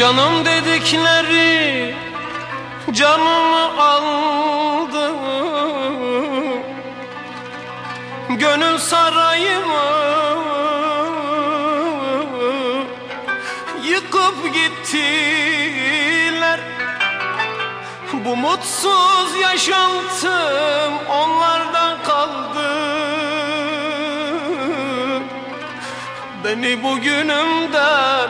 Canım dedikleri canımı aldı. Gönül sarayımı yıkıp gittiler. Bu mutsuz yaşantım onlardan kaldı. Beni bugünümden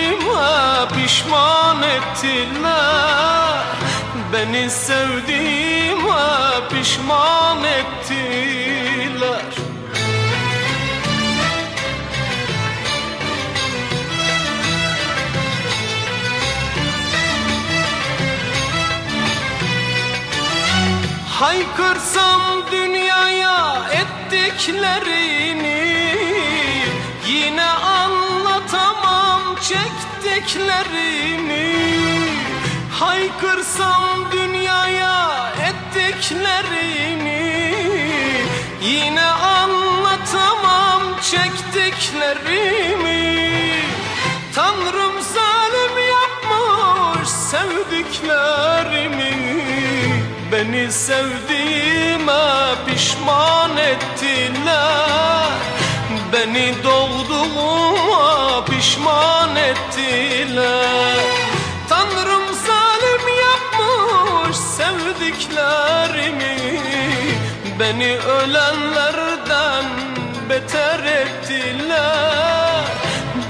pişman ettiler Beni sevdiğime pişman ettiler. Haykırsam dünyaya ettiklerini Yine anlatamam çektiklerini Haykırsam dünyaya ettiklerini Yine anlatamam çektiklerimi. Tanrım zalim yapmış sevdiklerimi Beni sevdiğime pişman ettiler. Beni doğduğuma pişman ettiler Tanrım zalim yapmış sevdiklerimi. Beni ölenlerden beter ettiler.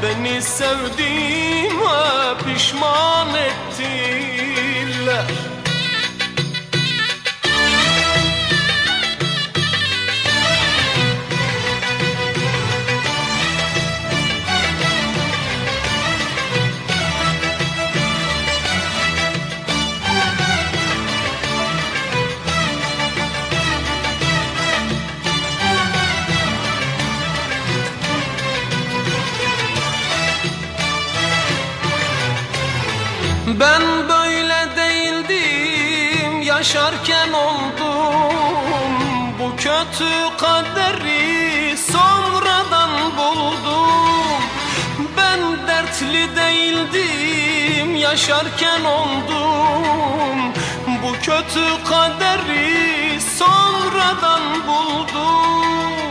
Beni sevdiğime pişman ettiler Ben böyle değildim yaşarken oldum. Bu kötü kaderi sonradan buldum. Ben dertli değildim yaşarken oldum. Bu kötü kaderi sonradan buldum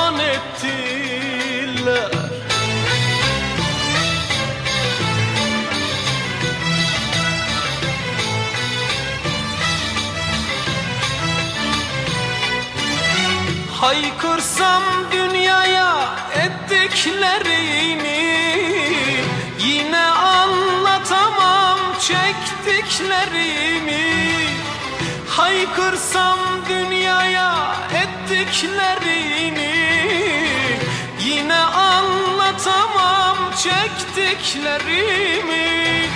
Haykırsam dünyaya ettiklerini Yine anlatamam çektiklerimi. Haykırsam dünyaya ettiklerini Yine anlatamam çektiklerimi.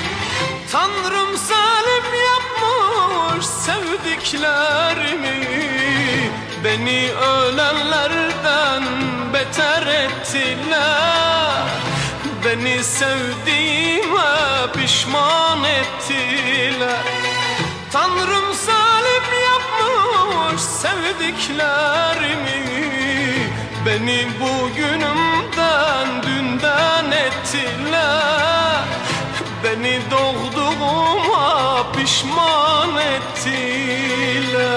Tanrım zalim yapmış sevdiklerimi Beni ölenlerden beter ettiler. Beni sevdiğime pişman ettiler. Tanrım zalim yapmış sevdiklerimi. Beni bugünümden dünden ettiler. Beni doğduğuma pişman ettiler